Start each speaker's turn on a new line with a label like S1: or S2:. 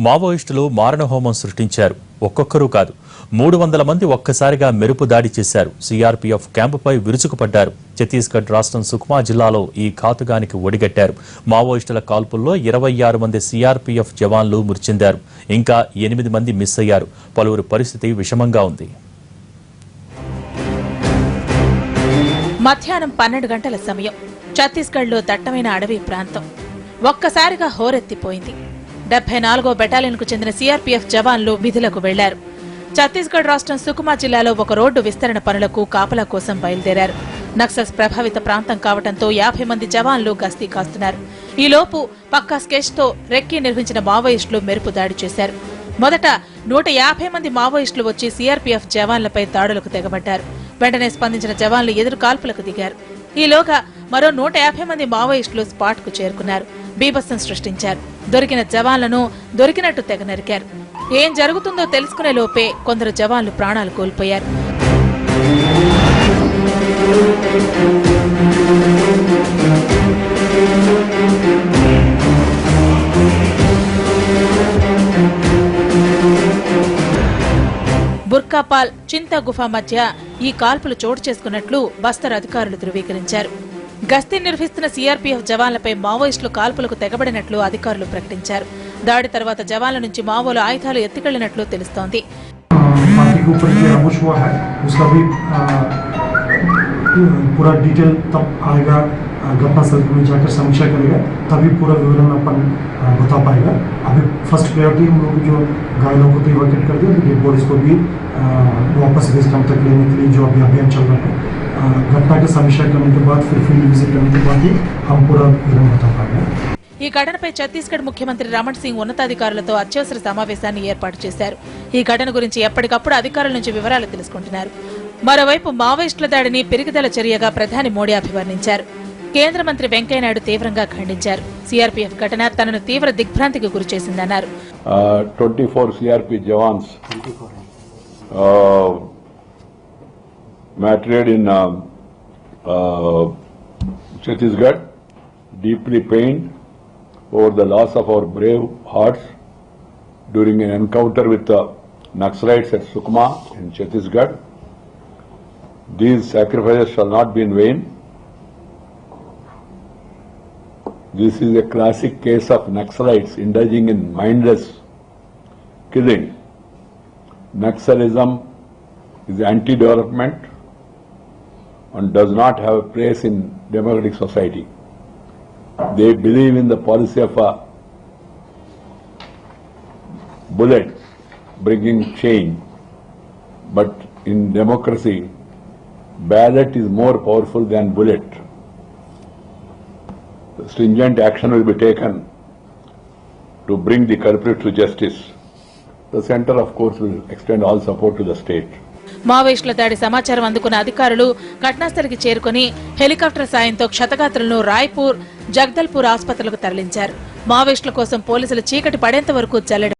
S1: మావోయిస్టులు మారణహోమం సృష్టించారు. ఒక్కొక్కరు కాదు. మూడు వందల మంది ఒక్కసారిగా మెరుపు దాడి చేశారు. సీఆర్పీఎఫ్ క్యాంపుపై విరుచుకుపడ్డారు. ఛత్తీస్గఢ్ రాష్ట్రం సుక్మా జిల్లాలో ఈ ఘాతుకానికి ఒడిగట్టారు. మావోయిస్టుల కాల్పుల్లో ఇరవై ఆరు మంది సీఆర్పీఎఫ్ జవాన్లు మృతి చెందారు ఇంకా ఎనిమిది మంది మిస్ అయ్యారు. పలువురి పరిస్థితి విషమంగా ఉంది.
S2: మధ్యాహ్నం పన్నెండు గంటల సమయం ఛత్తీస్గఢ్లో దట్టమైన అడవి ప్రాంతం. ఒక్కసారిగా హోరెత్తిపోయింది. డెబ్బై నాలుగో బెటాలియన్కు చెందిన సీఆర్పీఎఫ్ జవాన్లు విధులకు వెళ్ళారు. ఛత్తీస్గఢ్ రాష్ట్రం సుకుమా జిల్లాలో ఒక రోడ్డు విస్తరణ పనులకు కాపలా కోసం బయలుదేరారు. నక్సల్స్ ప్రభావిత ప్రాంతం కావడంతో యాభై మంది జవాన్లు గస్తీ కాస్తున్నారు. ఈలోపు పక్కా స్కెచ్తో రెక్కి నిర్వహించిన మావోయిస్టులు మెరుపు దాడి చేశారు. మొదట నూట యాభై మంది మావోయిస్టులు వచ్చి సీఆర్పీఎఫ్ జవాన్లపై దాడులకు తెగబడ్డారు. వెంటనే స్పందించిన జవాన్లు ఎదురు కాల్పులకు దిగారు. ఈలోగా మరో నూట యాభై మంది మావోయిస్టులు స్పాట్కు చేరుకున్నారు. బీభత్సం సృష్టించారు. దొరికిన జవాన్లను దొరికినట్టు తెగ నరికారు. ఏం జరుగుతుందో తెలుసుకునే లోపే కొందరు జవాన్లు ప్రాణాలు కోల్పోయారు. బుర్కాపాల్ చింతా గుఫా మధ్య ఈ కాల్పులు చోటు చేసుకున్నట్లు బస్తర్ అధికారులు ధృవీకరించారు. గస్తీ నిర్వహిస్తున్న సీఆర్పీఎఫ్ జవాన్లపై మావోయిస్టులు కాల్పులకు తెగబడినట్లు అధికారులు ప్రకటించారు దాడి తర్వాత జవాన్ల నుంచి మావోలు ఆయుధాలు ఎత్తుకెళ్లినట్లు తెలుస్తోంది
S3: पार्टी के ऊपर जो अमुश हुआ है उसका भी अ, पूरा डिटेल तब आएगा अ, घटनास्थल में जाकर समीक्षा करेगा तभी पूरा विवरण अपन अ, बता पाएगा अभी फर्स्ट प्रायोरिटी हम लोग जो घायलों को तो इवैक्यूएट कर दिया डेड बॉडीज को भी अ, वापस बेस कैंप तक लेने के लिए जो अभी अभियान चल रहा है अ, घटना की समीक्षा करने के बाद फिर फील्ड विजिट करने के बाद ही हम पूरा विवरण बता पाएंगे
S2: ఈ ఘటనపై ఛత్తీస్గఢ్ ముఖ్యమంత్రి రమణ్ సింగ్ ఉన్నతాధికారులతో అత్యవసర సమావేశాన్ని ఏర్పాటు చేశారు ఈ ఘటన గురించి ఎప్పటికప్పుడు అధికారుల నుంచి వివరాలు తెలుసుకుంటున్నారు మరోవైపు మావోయిస్టుల దాడిని పెరుగుదల చర్యగా ప్రధాని మోడీ అభివర్ణించారు కేంద్ర మంత్రి వెంకయ్యనాయుడు తీవ్రంగా ఖండించారు సీఆర్పీఎఫ్ ఘటన తనను తీవ్ర దిగ్భ్రాంతికి గురిచేసిందన్నారు
S4: uh, 24 CRP Jawans uh, mattred in um, uh, Chhattisgarh, deeply pained over the loss of our brave hearts during an encounter with the Naxalites at Sukma in Chhattisgarh. These sacrifices shall not be in vain. This is a classic case of Naxalites indulging in mindless killing. Naxalism is anti-development and does not have a place in democratic society. They believe in the policy of a bullet bringing change, but in democracy, ballot is more powerful than bullet stringent action will be taken to bring the culprit to justice. The center, of course, will extend all support to the state.
S2: మావోయిస్టుల దాడి సమాచారం అందుకున్న అధికారులు ఘటనాస్థలికి చేరుకుని helicopter సాయంతో క్షతగాత్రులను రాయ్పూర్ జగదల్పూర్ ఆసుపత్రులకు తరలించారు. మావోయిస్టుల కోసం పోలీసులు చీకటి పడేంత వరకు జల్లెడ